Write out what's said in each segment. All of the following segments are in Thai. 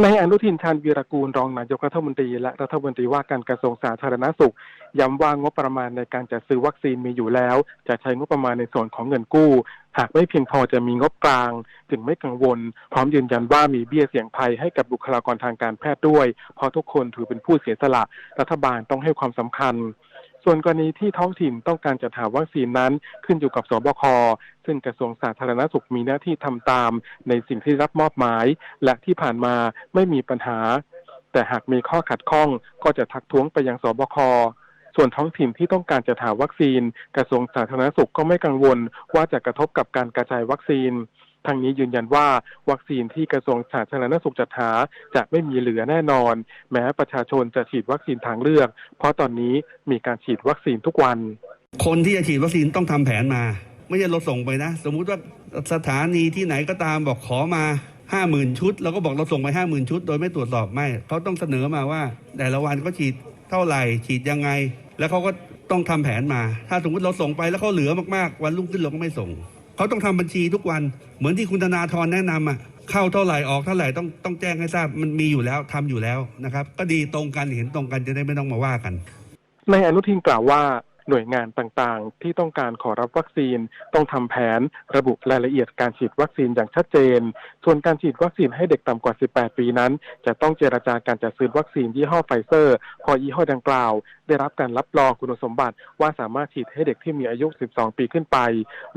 ในอนุทินชาญวีรกูลรองนายกรัฐมนตรีและรัฐมนตรีว่าการกระทรวงสาธารณสุข ย้ำว่างบประมาณในการจัดซื้อวัคซีนมีอยู่แล้ว จะใช้งบประมาณในส่วนของเงินกู้ หากไม่เพียงพอจะมีงบกลาง จึงไม่กังวล พร้อมยืนยันว่ามีเบี้ยเสี่ยงภัยให้กับบุคลากรทางการแพทย์ด้วย เพราะทุกคนถือเป็นผู้เสียสละรัฐบาลต้องให้ความสำคัญ ส่วนกรณีที่ท้องถิ่นต้องการจัดหาวัคซีนนั้นขึ้นอยู่กับสบค ซึ่งกระทรวงสาธารณสุขมีหน้าที่ทำตามในสิ่งที่รับมอบหมาย และที่ผ่านมาไม่มีปัญหา แต่หากมีข้อขัดข้องก็จะทักท้วงไปยังสบคส่วนท้องถิ่นที่ต้องการจะหาวัคซีน กระทรวงสาธารณสุขก็ไม่กังวลว่าจะกระทบกับการกระจายวัคซีน ทางนี้ยืนยันว่าวัคซีนที่กระทรวงสาธารณสุขจัดหาจะไม่มีเหลือแน่นอน แม้ประชาชนจะฉีดวัคซีนทางเลือก เพราะตอนนี้มีการฉีดวัคซีนทุกวัน คนที่จะฉีดวัคซีนต้องทำแผนมา ไม่ใช่เราส่งไปนะ สมมุติว่าสถานีที่ไหนก็ตามบอกขอมาห้าหมื่นชุดเราก็บอกเราส่งไปห้าหมื่นชุด โดยไม่ตรวจสอบไม่เขาต้องเสนอมาว่า แต่ละวันก็ฉีดเท่าไหร่ ฉีดยังไง แล้วเขาก็ต้องทำแผนมา ถ้าสมมติเราส่งไปแล้วเขาเหลือมากๆ วันรุ่งขึ้นเราก็ไม่ส่ง เขาต้องทำบัญชีทุกวัน เหมือนที่คุณธนาธรแนะนำอะเข้าเท่าไหร่ออกเท่าไหร่ต้องต้องแจ้งให้ทราบมันมีอยู่แล้วทำอยู่แล้วนะครับ ก็ดีตรงกันเห็นตรงกันจะได้ไม่ต้องมาว่ากันนายอนุทินกล่าวว่า หน่วยงานต่างๆ ที่ต้องการขอรับวัคซีน ต้องทำแผนระบุรายละเอียดการฉีดวัคซีนอย่างชัดเจน ส่วนการฉีดวัคซีนให้เด็กต่ำกว่า 18 ปีนั้น จะต้องเจราจาการจัดซื้อวัคซีนยี่ห้อไฟเซอร์พอยี่ห้อดังกล่าว ได้รับการรับรองคุณสมบัติ ว่าสามารถฉีดให้เด็กที่มีอายุ 12 ปีขึ้นไป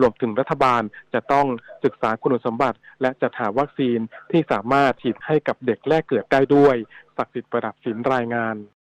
รวมถึงรัฐบาลจะต้องศึกษาคุณสมบัติ และจัดหาวัคซีนที่สามารถฉีดให้กับเด็กแรกเกิดได้ด้วยศักดิ์สิทธิ์ประดับสินรายงาน